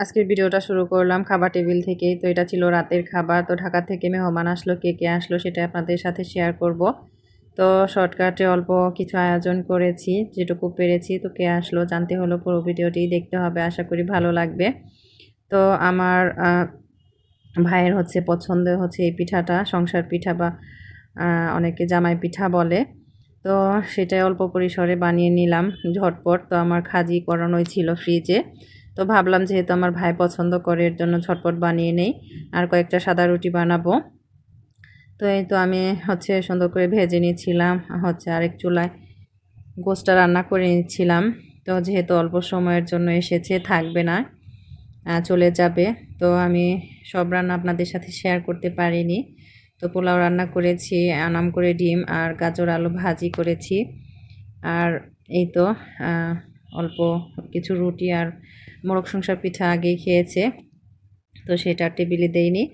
আজকের ভিডিওটা শুরু করলাম খাবার টেবিল থেকেই। তো এটা ছিল রাতের খাবার। তো ঢাকা থেকে মেহমান আসলো, কে কে আসলো সেটা আপনাদের সাথে শেয়ার করব। তো শর্টকাটে অল্প কিছু আয়োজন করেছি, যেটুকু পেরেছি। তো কে আসলো জানতে হলো, পুরো ভিডিওটি দেখতে হবে, আশা করি ভালো লাগবে। তো আমার ভাইয়ের হচ্ছে পছন্দ হচ্ছে এই পিঠাটা, সংসার পিঠা বা অনেকে জামাই পিঠা বলে। তো সেটাই অল্প পরিসরে বানিয়ে নিলাম ঝটপট। তো আমার খাজি করানোই ছিল ফ্রিজে তো ভাবলাম যেহেতু আমার ভাই পছন্দ করে, এর জন্য ঝটপট বানিয়ে নেই আর কয়েকটা সাদা রুটি বানাবো। তো এই তো আমি হচ্ছে সুন্দর করে ভেজে নিয়েছিলাম, হচ্ছে আরেক চুলায় গোসটা রান্না করে নিচ্ছিলাম তো যেহেতু অল্প সময়ের জন্য এসেছে, থাকবে না চলে যাবে। তো আমি সব রান্না আপনাদের সাথে শেয়ার করতে পারিনি। তো পোলাও রান্না করেছি, আনাম করে ডিম আর গাজর আলু ভাজি করেছি। আর এই তো অল্প কিছু রুটি আর মোরগ সংসার পিঠা আগেই খেয়েছে, তো সেটা টেবিলে দেইনি।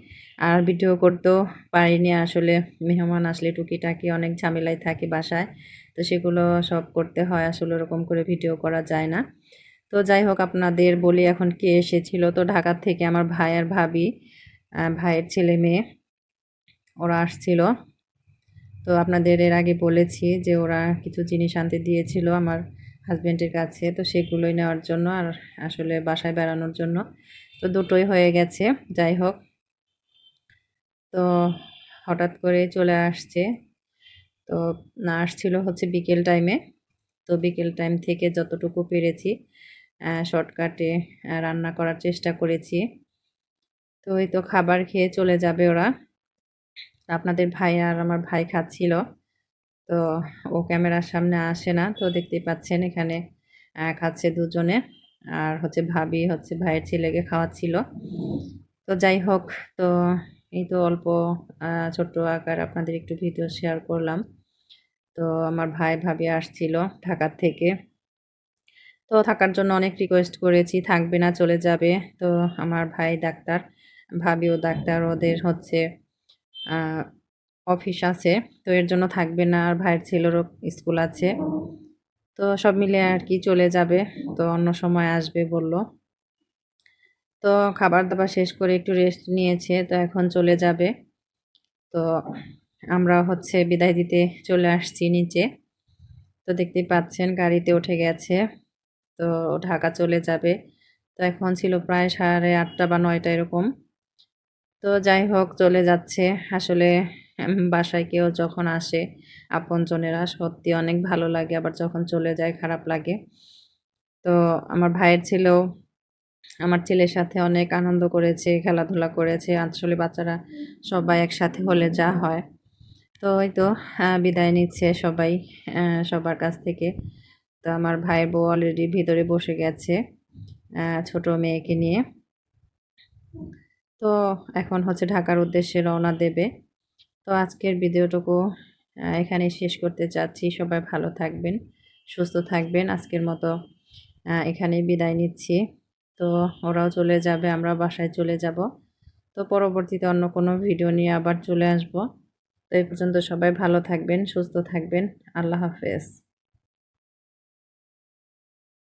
আর ভিডিও করতেও পারিনি, আসলে মেহমান আসলে টুকিটাকি অনেক ঝামেলায় থাকে বাসায়, তো সেগুলো সব করতে হয়, আসলে ওরকম করে ভিডিও করা যায় না। তো যাই হোক, আপনাদের বলি এখন কে এসেছিল, তো ঢাকার থেকে আমার ভাই আর ভাবি ভাইয়ের ছেলে মেয়ে, ওরা আসছিল। তো আপনাদের এর আগে বলেছি যে ওরা কিছু জিনিস আনতে দিয়েছিল আমার হাজব্যান্ডের কাছে, তো সেগুলোই নেওয়ার জন্য আর আসলে বাসায় বেড়ানোর জন্য। তো দুটোই হয়ে গেছে, যাই হোক। তো হঠাৎ করে চলে আসছে। তো না, আসছিল হচ্ছে বিকেল টাইমে তো বিকেল টাইম থেকে যতটুকু পেরেছি শর্টকাটে রান্না করার চেষ্টা করেছি। তো এই তো খাবার খেয়ে চলে যাবে ওরা। আপনাদের ভাই আর আমার ভাই খাচ্ছিল। তো ও ক্যামেরার সামনে আসে না। তো দেখতেই পাচ্ছেন এখানে খাচ্ছে দুজনে। আর হচ্ছে ভাবি হচ্ছে ভাইয়ের ছেলেকে খাওয়াচ্ছিল। তো যাই হোক, তো এই তো অল্প ছোট্ট আকার আপনাদের একটু ভিডিও শেয়ার করলাম। তো আমার ভাই ভাবি আসছিল ঢাকার থেকে। তো থাকার জন্য অনেক রিকোয়েস্ট করেছি, থাকবে না, চলে যাবে। তো আমার ভাই ডাক্তার, ভাবিও ডাক্তার, ওদের হচ্ছে অফিস আছে, তো এর জন্য থাকবে না। আর ভাইয়ের ছেলেরও স্কুল আছে। তো সব মিলে আর কি চলে যাবে, তো অন্য সময় আসবে বলল। তো খাবার দাবার শেষ করে একটু রেস্ট নিয়েছে, তো এখন চলে যাবে। তো আমরা হচ্ছে বিদায় দিতে চলে আসছি নিচে। তো দেখতেই পাচ্ছেন গাড়িতে উঠে গেছে, তো ঢাকা চলে যাবে। তো এখন ছিল প্রায় সাড়ে আটটা বা নয়টা এরকম। তো যাই হোক, চলে যাচ্ছে। আসলে বাসায় কেউ যখন আসে, আপনজনেরা সত্যি অনেক ভালো লাগে, আবার যখন চলে যায় খারাপ লাগে। তো আমার ভাইয়ের ছেলেও আমার ছেলের সাথে অনেক আনন্দ করেছে, খেলাধুলা করেছে আসলে বাচ্চারা সবাই একসাথে হলে যা হয়। তো ওই তো বিদায় নিচ্ছে সবাই সবার কাছ থেকে। তো আমার ভাই বউ অলরেডি ভিতরে বসে গেছে ছোট মেয়েকে নিয়ে। তো এখন হচ্ছে ঢাকার উদ্দেশ্যে রওনা দেবে। তো আজকের ভিডিওটুকু এখানে শেষ করতে চাচ্ছি। সবাই ভালো থাকবেন, সুস্থ থাকবেন। আজকের মতো এখানে বিদায় নিচ্ছি। তো ওরাও চলে যাবে আমরা বাসায় চলে যাব। তো পরবর্তীতে অন্য কোনো ভিডিও নিয়ে আবার চলে আসব। তো এই পর্যন্ত সবাই ভালো থাকবেন, সুস্থ থাকবেন। আল্লাহ হাফেজ।